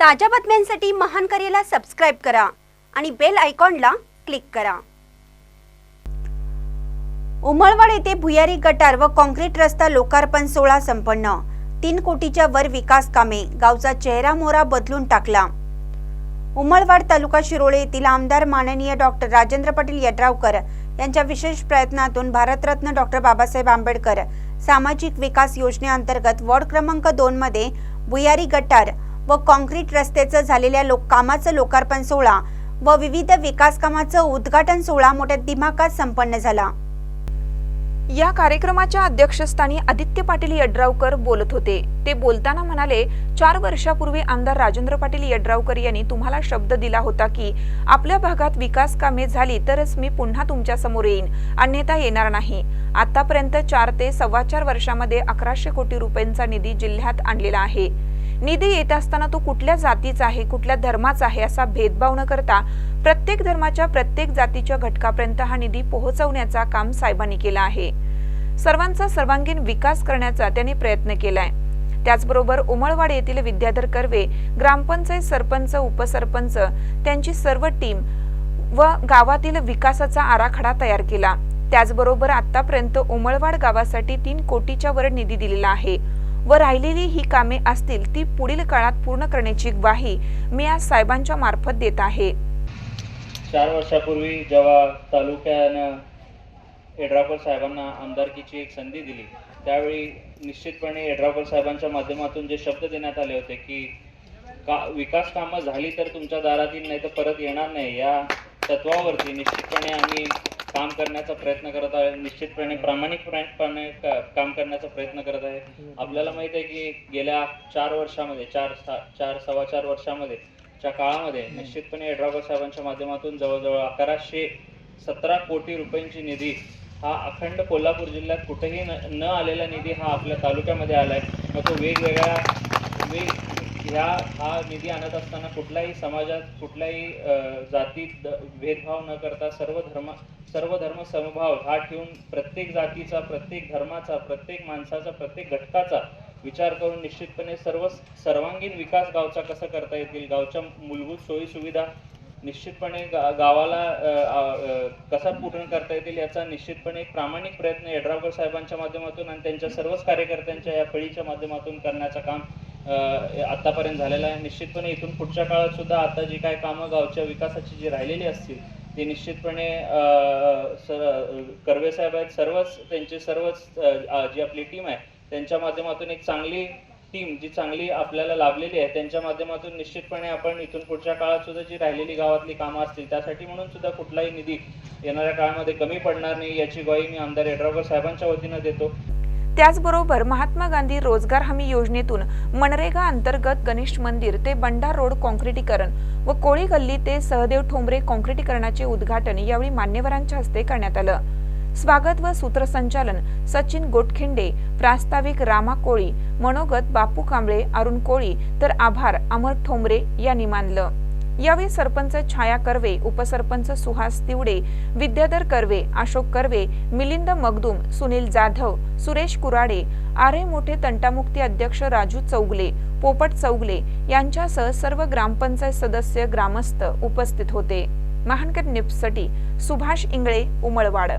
ताज्या बातम्यांसाठी महान करेला सबस्क्राईब करा आणि बेल आयकॉनला क्लिक करा. उमळवाड येथे भुयारी गटार व कॉन्क्रीट रस्ता लोकार्पण सोहळा संपन्न. तीन कोटीच्या वर विकास कामे. गावचा चेहरा मोहरा बदलून टाकला. उमळवाड तालुका शिरोळे येथील आमदार माननीय डॉक्टर राजेंद्र पाटील यड्रावकर यांच्या विशेष प्रयत्नातून भारतरत्न डॉक्टर बाबासाहेब आंबेडकर सामाजिक विकास योजनेअंतर्गत वॉर्ड क्रमांक दोन मध्ये भुयारी गटार व कॉन्क्रीट रस्त्याचं झालेल्या लोक कामाचं लोकार्पण सोहळा व विविध विकास कामाचं उद्घाटन सोहळा मोठ्या दिमाखात संपन्न झाला. या कार्यक्रमाच्या अध्यक्षस्थानी आदित्य पाटील यड्रावकर बोलत होते. ते बोलताना म्हणाले चार वर्षापूर्वी आमदार राजेंद्र पाटील यड्रावकर यांनी तुम्हाला शब्द दिला होता की आपल्या भागात विकास कामे झाली तरच मी पुन्हा तुमच्यासमोर येईन अन्यथा येणार नाही. आतापर्यंत चार ते सव्वा चार वर्षामध्ये अकराशे कोटी रुपयांचा निधी जिल्ह्यात आणलेला आहे. निधी येत असताना तो कुठल्या जातीचा आहे कुठल्या धर्माचा आहे असा भेदभाव न करता प्रत्येक धर्माच्या प्रत्येक जातीच्या घटकापर्यंत हा निधी पोहोचवण्याचा काम साहेबांनी केला आहे. सर्वांचा सर्वांगीण विकास करण्याचा त्यांनी प्रयत्न केलाय. त्याचबरोबर उमळवाड येथील विद्याधर कर्वे ग्रामपंचायत सरपंच उपसरपंच त्यांची सर्व टीम व गावातील विकासाचा आराखडा तयार केला. त्याचबरोबर आतापर्यंत उमळवाड गावासाठी तीन कोटीच्या वर निधी दिलेला आहे. व राहिलेली ही कामे असतील ती पुढील काळात पूर्ण करण्याची ग्वाही मी आज साहेबांच्या मार्फत देत आहे. चार वर्षापूर्वी जेव्हा तालुक्यानं येड्रावकर साहेबांना आमदारकीची एक संधी दिली त्यावेळी निश्चितपणे येड्रावकर साहेबांच्या माध्यमातून जे शब्द देण्यात आले होते की का विकास कामं झाली तर तुमच्या दारातील नाही तर परत येणार नाही या तत्वावरती निश्चितपणे आम्ही करण्याचा प्रयत्न करत आहे निश्चितपणे प्रामाणिकपणे का- काम करण्याचा प्रयत्न करत आहे. आपल्याला माहीत आहे की गेल्या चार वर्षामध्ये चार चार सव्वा चार वर्षामध्ये च्या काळामध्ये निश्चितपणे येड्रावकर साहेबांच्या माध्यमातून जवळजवळ अकराशे सतरा कोटी रुपयांची निधी हा अखंड कोल्हापूर जिल्ह्यात कुठेही न न आलेला निधी हा आपल्या तालुक्यामध्ये आलाय. मग तो वेगवेगळ्या वेग ह्या हा निधी आणत असताना कुठल्याही समाजात कुठल्याही जातीत भेदभाव न करता सर्व धर्म सर्व धर्म समभाव हा ठेवून प्रत्येक जातीचा प्रत्येक धर्माचा प्रत्येक माणसाचा प्रत्येक घटकाचा विचार करून निश्चितपणे सर्व सर्वांगीण विकास गावचा कसा करता येतील? गावच्या मूलभूत सोयी सुविधा निश्चितपणे गा- गावाला कसा पूर्ण करता येतील याचा निश्चितपणे एक प्रामाणिक प्रयत्न यड्रावकर साहेबांच्या माध्यमातून आणि त्यांच्या सर्वच कार्यकर्त्यांच्या या फळीच्या माध्यमातून करण्याचं काम आतापर्यंत झालेला आहे. निश्चितपणे इथून पुढच्या काळात सुद्धा आता जी काय कामं गावच्या विकासाची जी राहिलेली असतील ती निश्चितपणे कर्वे साहेब आहेत सर्वच त्यांचे सर्वच जी आपली टीम आहे त्यांच्या माध्यमातून एक चांगली टीम जी चांगली आपल्याला लाभलेली आहे त्यांच्या माध्यमातून निश्चितपणे आपण इथून पुढच्या काळात सुद्धा जी राहिलेली गावातली कामं असतील त्यासाठी म्हणून सुद्धा कुठलाही निधी येणाऱ्या काळामध्ये कमी पडणार नाही याची ग्वाही मी आमदार येड्रावकर साहेबांच्या वतीनं देतो. त्याचबरोबर महात्मा गांधी रोजगार हमी योजनेतून मनरेगा अंतर्गत गणेश मंदिर ते बंडार रोड कॉन्क्रिटीकरण व कोळी गल्ली ते सहदेव ठोंबरे कॉन्क्रिटीकरणाचे उद्घाटन यावेळी मान्यवरांच्या हस्ते करण्यात आलं. स्वागत व सूत्रसंचालन सचिन गोटखिंडे प्रास्ताविक रामा कोळी मनोगत बापू कांबळे अरुण कोळी तर आभार अमर ठोंबरे यांनी मानलं. यावेळी सरपंच छाया कर्वे उपसरपंच सुहास तिवडे विद्याधर कर्वे अशोक कर्वे मिलिंद मगदूम सुनील जाधव सुरेश कुराडे आरे मोठे तंटामुक्ती अध्यक्ष राजू चौगले पोपट चौगले यांच्यासह सर्व ग्रामपंचायत सदस्य ग्रामस्थ उपस्थित होते. महानकर निप्ससाठी सुभाष इंगळे उमळवाड.